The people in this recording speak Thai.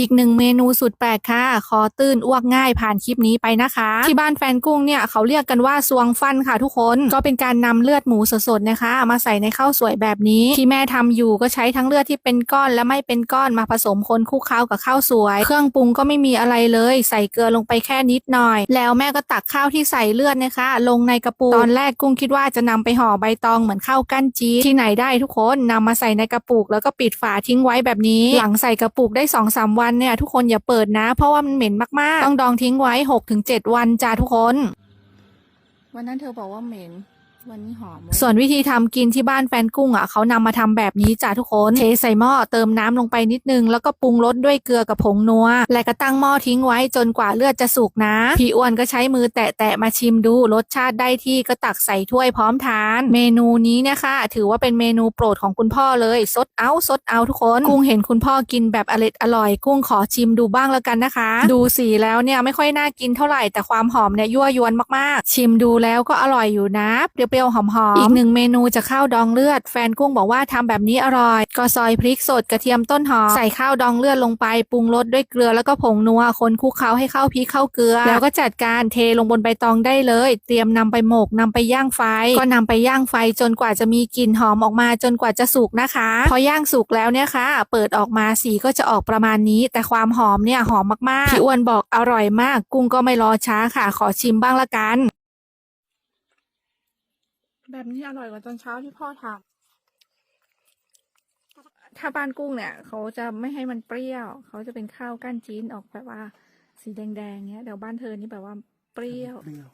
อีกหนึ่งเมนูสุดแปลกค่ะ คอตื้นอ้วกง่ายผ่านคลิปนี้ไปนะคะ ที่บ้านแฟนกุ้งเนี่ยเขาเรียกกันว่าซวงฟันค่ะทุกคน ก็เป็นการนำเลือดหมูสดๆนะคะ มาใส่ในข้าวสวยแบบนี้ ที่แม่ทำอยู่ก็ใช้ทั้งเลือดที่เป็นก้อนและไม่เป็นก้อนมาผสมคนคลุกเคล้ากับข้าวสวย เครื่องปรุงก็ไม่มีอะไรเลย ใส่เกลือลงไปแค่นิดหน่อย แล้วแม่ก็ตักข้าวที่ใส่เลือดนะคะ ลงในกระปุกตอนแรกกุ้งคิดว่าจะนำไปห่อใบตองเหมือนข้าวกั้นจีที่ไหนได้ทุกคนนำมาใส่ในกระปุก แล้วก็ปิดฝาทิ้งไว้แบบนี้ หลังใส่กระปุกได้2อสาวันเนี่ยทุกคนอย่าเปิดนะ เพราะว่ามันเหม็นมากๆ ต้องดองทิ้งไว้ 6-7 วันจ้าทุกคน วันนั้นเธอบอกว่าเหม็น วันนี้หอมส่วนวิธีทำกินที่บ้านแฟนกุ้งอะเขานำมาทำแบบนี้จ้าทุกคนเทใส่หม้อเติมน้ำลงไปนิดนึง แล้วก็ปรุงรสด้วยเกลือกับผงนัว และก็ตั้งหม้อทิ้งไว้จนกว่าเลือดจะสุกนะ พี่อ้วนก็ใช้มือแตะๆมาชิมดูรสชาติได้ที่ก็ตักใส่ถ้วยพร้อมทาน เมนูนี้นะคะถือว่าเป็นเมนูโปรดของคุณพ่อเลยสดเอาสดเอาทุกคน กุ้งเห็นคุณพ่อกินแบบอร่อยอร่อยกุ้งขอชิมดูบ้างแล้วกันนะคะ ดูสีแล้วเนี่ยไม่ค่อยน่ากินเท่าไหร่แต่ความหอมเนี่ยยั่วยวนมากๆ ชิมดูแล้วก็อร่อยอยู่นะเดี๋ปรี้ยวๆหอมๆอีกหนึ่งเมนูจะข้าวดองเลือด แฟนกุ้งบอกว่าทำแบบนี้อร่อย ก็ซอยพริกสดกระเทียมต้นหอมใส่ข้าวดองเลือดลงไปปรุงรสด้วยเกลือแล้วก็ผงนัวคนคลุกเคล้าให้เข้าพริกเข้าเกลือ แล้วก็จัดการเทลงบนใบตองได้เลย เตรียมนำไปหมกนำไปย่างไฟ ก็นำไปย่างไฟจนกว่าจะมีกลิ่นหอมออกมาจนกว่าจะสุกนะคะ พอย่างสุกแล้วเนี่ยค่ะ เปิดออกมาสีก็จะออกประมาณนี้ แต่ความหอมเนี่ยหอมมากๆพี่อ้วนบอกอร่อยมาก กุ้งก็ไม่รอช้าค่ะ ขอชิมบ้างละกัน แบบนี้อร่อยกว่าตอนเช้าที่พ่อทำถ้าบ้านกุ้งเนี่ย เขาจะไม่ให้มันเปรี้ยว เขาจะเป็นข้าวก้านจีนออกแบบว่า สีแดงๆเนี้ยเดี๋ยวบ้านเธอนี่แบบว่าเปรี้ยว เปรี้ยว